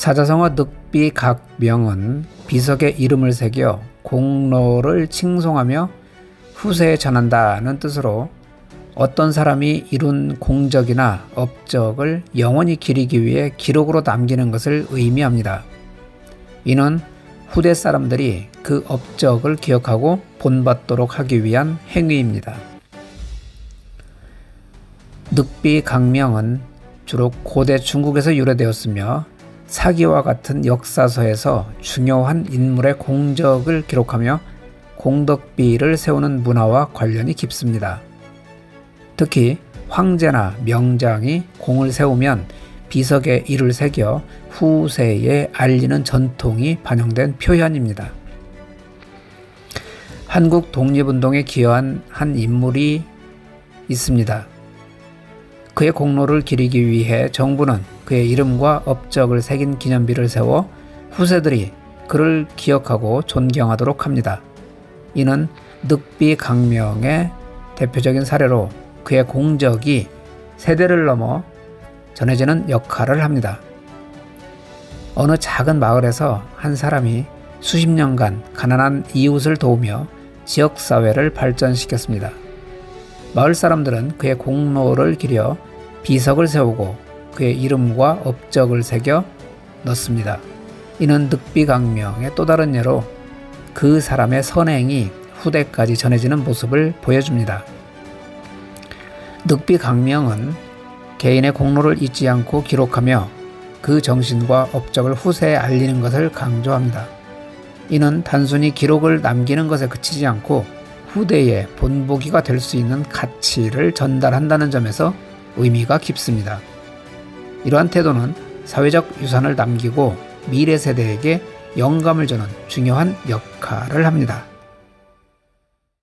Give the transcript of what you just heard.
사자성어 늑비 각명은 비석에 이름을 새겨 공로를 칭송하며 후세에 전한다는 뜻으로 어떤 사람이 이룬 공적이나 업적을 영원히 기리기 위해 기록으로 남기는 것을 의미합니다. 이는 후대 사람들이 그 업적을 기억하고 본받도록 하기 위한 행위입니다. 늑비 강명은 주로 고대 중국에서 유래되었으며 사기와 같은 역사서에서 중요한 인물의 공적을 기록하며 공덕비를 세우는 문화와 관련이 깊습니다. 특히 황제나 명장이 공을 세우면 비석에 이를 새겨 후세에 알리는 전통이 반영된 표현입니다. 한국 독립운동에 기여한 한 인물이 있습니다. 그의 공로를 기리기 위해 정부는 그의 이름과 업적을 새긴 기념비를 세워 후세들이 그를 기억하고 존경하도록 합니다. 이는 늑비 강명의 대표적인 사례로 그의 공적이 세대를 넘어 전해지는 역할을 합니다. 어느 작은 마을에서 한 사람이 수십 년간 가난한 이웃을 도우며 지역 사회를 발전시켰습니다. 마을 사람들은 그의 공로를 기려 비석을 세우고 그의 이름과 업적을 새겨 넣습니다. 이는 늑비강명의 또 다른 예로 그 사람의 선행이 후대까지 전해지는 모습을 보여줍니다. 늑비강명은 개인의 공로를 잊지 않고 기록하며 그 정신과 업적을 후세에 알리는 것을 강조합니다. 이는 단순히 기록을 남기는 것에 그치지 않고 후대의 본보기가 될 수 있는 가치를 전달한다는 점에서 의미가 깊습니다. 이러한 태도는 사회적 유산을 남기고 미래 세대에게 영감을 주는 중요한 역할을 합니다.